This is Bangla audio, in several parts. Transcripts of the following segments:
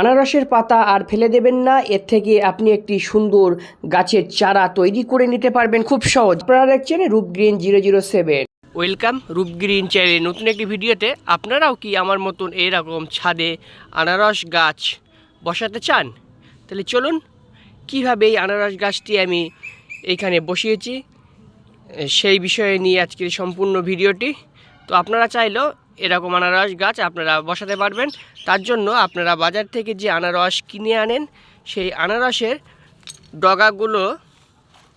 আনারসের পাতা আর ফেলে দেবেন না। এর থেকে আপনি একটি সুন্দর গাছের চারা তৈরি করে নিতে পারবেন খুব সহজ। আপনারা দেখছেন Rup green zero zero seven. Welcome Rup green চ্যানেলে নতুন একটি ভিডিওতে আপনারাও কি আমার মতন এরকম ছাদে আনারস গাছ বসাতে চান? তাহলে চলুন, কীভাবে এই আনারস গাছটি আমি এইখানে বসিয়েছি, সেই বিষয়ে নিয়ে আজকের সম্পূর্ণ ভিডিওটি। তো আপনারা চাইলেও এরকম আনারস গাছ আপনারা বসাতে পারবেন। তার জন্য আপনারা বাজার থেকে যে আনারস কিনে আনেন, সেই আনারসের ডগাগুলো,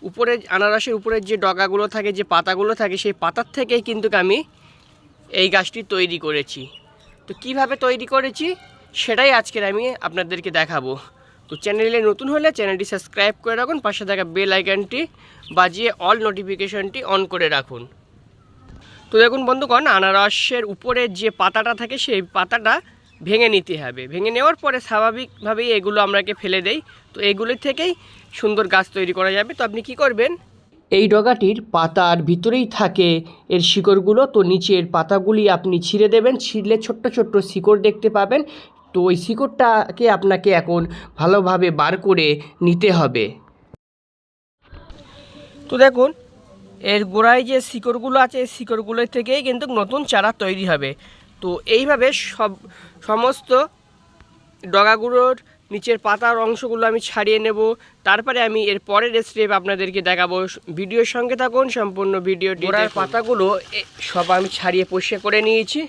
উপরে আনারসের উপরের যে ডগাগুলো থাকে, যে পাতাগুলো থাকে, সেই পাতার থেকেই কিন্তু আমি এই গাছটি তৈরি করেছি। তো কীভাবে তৈরি করেছি, সেটাই আজকের আমি আপনাদেরকে দেখাবো। তো চ্যানেলে নতুন হলে চ্যানেলটি সাবস্ক্রাইব করে রাখুন, পাশে থাকা বেল আইকনটি বাজিয়ে অল নোটিফিকেশনটি অন করে রাখুন। তো দেখুন বন্ধুগণ আনারসের উপরে যে পাতাটা থাকে সেই পাতাটা ভেঙে নিতে হবে। ভেঙে নেওয়ার পরে স্বাভাবিকভাবেই এগুলো আমরাকে ফেলে দেই। তো এগুলোর থেকেই সুন্দর গাছ তৈরি করা যাবে। তো আপনি কি করবেন? এই ডগাটির পাতার ভিতরেই থাকে এর শিকড়গুলো। তো নিচের পাতাগুলি আপনি ছিঁড়ে দেবেন। ছিঁড়লে ছোট্ট ছোট্ট শিকড় দেখতে পাবেন। তো ওই শিকড়টাকে আপনাকে এখন ভালোভাবে বার করে নিতে হবে। তো দেখুন এর গোড়ায় যে শিকড়গুলো আছে, এই শিকড়গুলোর থেকেই কিন্তু নতুন চারা তৈরি হবে। তো এইভাবে সব, সমস্ত ডগাগুলোর নিচের পাতার অংশগুলো আমি ছাড়িয়ে নেব। তারপরে আমি এর পরের স্টেপ আপনাদেরকে দেখাবো। ভিডিওর সঙ্গে থাকুন, সম্পূর্ণ ভিডিওটি পাতাগুলো সব আমি ছাড়িয়ে পরিষ্কার করে নিয়েছি।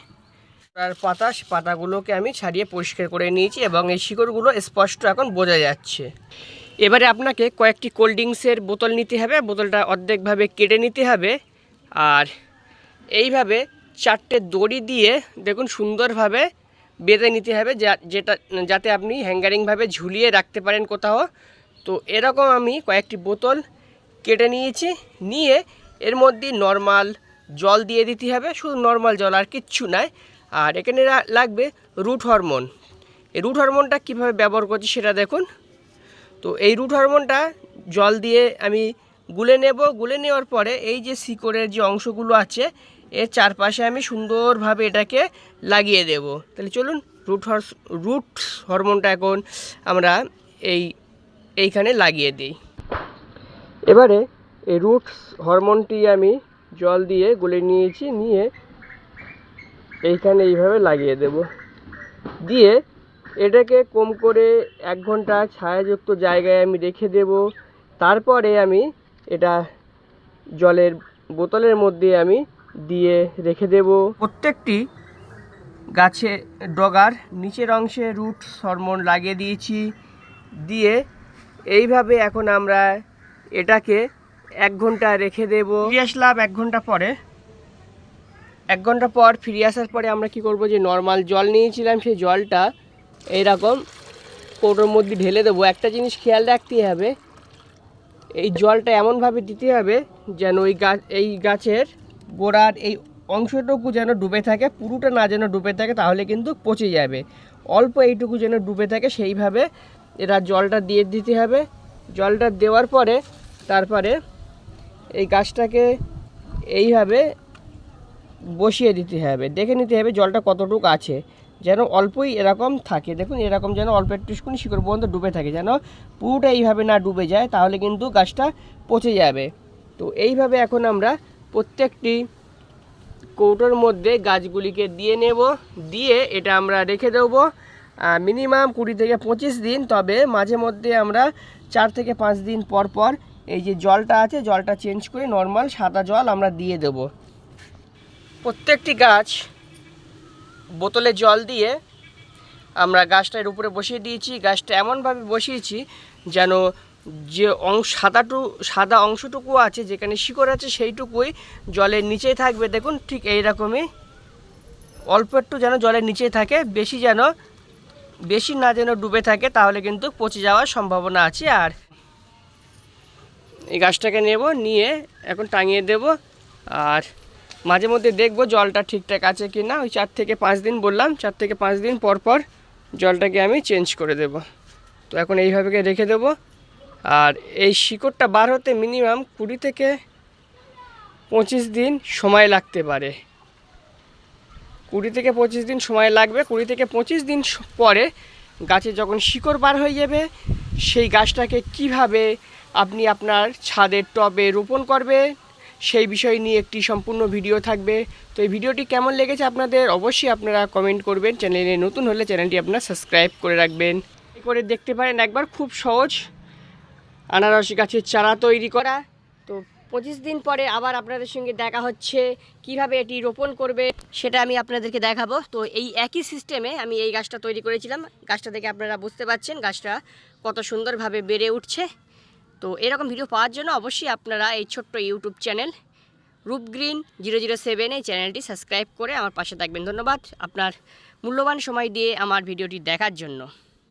গোড়ার পাতা পাতাগুলোকে আমি ছাড়িয়ে পরিষ্কার করে নিয়েছি এবং এই শিকড়গুলো স্পষ্ট এখন বোঝা যাচ্ছে। এবারে আপনাকে কয়েকটি কোল্ড ড্রিঙ্কসের বোতল নিতে হবে, বোতলটা অর্ধেকভাবে কেটে নিতে হবে। আর এইভাবে চারটে দড়ি দিয়ে দেখুন সুন্দরভাবে বেঁধে নিতে হবে যেটা, যাতে আপনি হ্যাঙ্গারিংভাবে ঝুলিয়ে রাখতে পারেন কোথাও। তো এরকম আমি কয়েকটি বোতল কেটে নিয়েছি, নিয়ে এর মধ্যে নর্মাল জল দিয়ে দিতে হবে, শুধু নর্মাল জল আর কিচ্ছু নাই। আর এখানে লাগবে রুট হরমোন এই রুট হরমোনটা কীভাবে ব্যবহার করছি সেটা দেখুন। তো এই রুট হরমোনটা জল দিয়ে আমি গুলে নেব। গুলে নেওয়ার পরে এই যে শিকড়ের যে অংশগুলো আছে, এর চারপাশে আমি সুন্দরভাবে এটাকে লাগিয়ে দেব। তাহলে চলুন রুট হর রুট হরমোনটা এখন আমরা এই, এইখানে লাগিয়ে দিই। এবারে এই রুট হরমোনটি আমি জল দিয়ে গুলে নিয়েছি, নিয়ে এইখানে এইভাবে লাগিয়ে দেব। দিয়ে এটাকে কম করে এক ঘণ্টা ছায়াযুক্ত জায়গায় আমি রেখে দেব। তারপরে আমি এটা জলের বোতলের মধ্যে আমি দিয়ে রেখে দেব। প্রত্যেকটি গাছে ডগার নিচের অংশে রুট সরমন লাগিয়ে দিয়েছি। দিয়ে এইভাবে এখন আমরা এটাকে এক ঘণ্টা রেখে দেব। ফিরে আসলাম এক ঘণ্টা পরে। এক ঘণ্টা পর ফিরে আসার পরে আমরা কি করব যে নর্মাল জল নিয়েছিলাম। সেই জলটা এইরকম কৌটোর মধ্যে ঢেলে দেবো। একটা জিনিস খেয়াল রাখতে হবে, এই জলটা এমনভাবে দিতে হবে যেন ওই গাছ এই গাছের গোড়ার এই অংশটুকু যেন ডুবে থাকে, পুরোটা না যেন ডুবে থাকে, তাহলে কিন্তু পচে যাবে। অল্প এইটুকু যেন ডুবে থাকে, সেইভাবে এরা জলটা দিয়ে দিতে হবে। জলটা দেওয়ার পরে, তারপরে এই গাছটাকে এইভাবে বসিয়ে দিতে হবে। দেখে নিতে হবে জলটা কতটুকু আছে। যেন অল্পই এরকম থাকে। দেখুন, এরকম যেন অল্প একটুখানি শিকড় পর্যন্ত ডুবে থাকে, যেন পুরোটা এইভাবে না ডুবে যায়, তাহলে কিন্তু গাছটা পচে যাবে। তো এইভাবে এখন আমরা প্রত্যেকটি কৌটোর মধ্যে গাছগুলিকে দিয়ে নেব, দিয়ে এটা আমরা রেখে দেবো মিনিমাম কুড়ি থেকে পঁচিশ দিন, তবে মাঝে মধ্যে আমরা চার থেকে পাঁচ দিন পর পর এই যে জলটা আছে, জলটা চেঞ্জ করে নর্মাল সাদা জল আমরা দিয়ে দেবো। প্রত্যেকটি গাছ বোতলে জল দিয়ে আমরা গাছটার উপরে বসিয়ে দিয়েছি। গাছটা এমনভাবে বসিয়েছি যেন যে অংশ, সাদাটু, সাদা অংশটুকু আছে, যেখানে শিকড় আছে, সেইটুকুই জলের নিচেই থাকবে। দেখুন, ঠিক এই রকমই অল্প একটু যেন জলের নিচেই থাকে, বেশি যেন, বেশি না যেন ডুবে থাকে, তাহলে কিন্তু পচে যাওয়ার সম্ভাবনা আছে। আর এই গাছটাকে নেব, নিয়ে এখন টাঙিয়ে দেব। আর মাঝে মধ্যে দেখব জলটা ঠিকঠাক আছে কি না। ওই চার থেকে পাঁচ দিন বললাম, চার থেকে পাঁচ দিন পর পর জলটাকে আমি চেঞ্জ করে দেব। তো এখন এইভাবে রেখে দেব। আর এই শিকড়টা বার হতে মিনিমাম কুড়ি থেকে পঁচিশ দিন সময় লাগতে পারে। কুড়ি থেকে পঁচিশ দিন সময় লাগবে। কুড়ি থেকে পঁচিশ দিন পরে গাছে যখন শিকড় বার হয়ে যাবে, সেই গাছটাকে কীভাবে আপনি আপনার ছাদের টবে রোপণ করবে সেই বিষয় নিয়ে একটি সম্পূর্ণ ভিডিও থাকবে। তো এই ভিডিওটি কেমন লেগেছে আপনাদের অবশ্যই আপনারা কমেন্ট করবেন। চ্যানেলে নতুন হলে চ্যানেলটি আপনারা সাবস্ক্রাইব করে রাখবেন। করে দেখতে পারেন একবার খুব সহজ আনারস গাছের চারা তৈরি করা। তো পঁচিশ দিন পরে আবার আপনাদের সঙ্গে দেখা হচ্ছে। কীভাবে এটি রোপণ করবে সেটা আমি আপনাদেরকে দেখাবো। তো এই একই সিস্টেমে আমি এই গাছটা তৈরি করেছিলাম। গাছটা দেখে আপনারা বুঝতে পারছেন গাছটা কত সুন্দরভাবে বেড়ে উঠছে। তো এরকম ভিডিও পাওয়ার জন্য অবশ্যই আপনারা এই ছোট্ট YouTube channel Rup green zero zero seven এই চ্যানেলটি সাবস্ক্রাইব করে আমার পাশে থাকবেন। ধন্যবাদ আপনার মূল্যবান সময় দিয়ে আমার ভিডিওটি দেখার জন্য।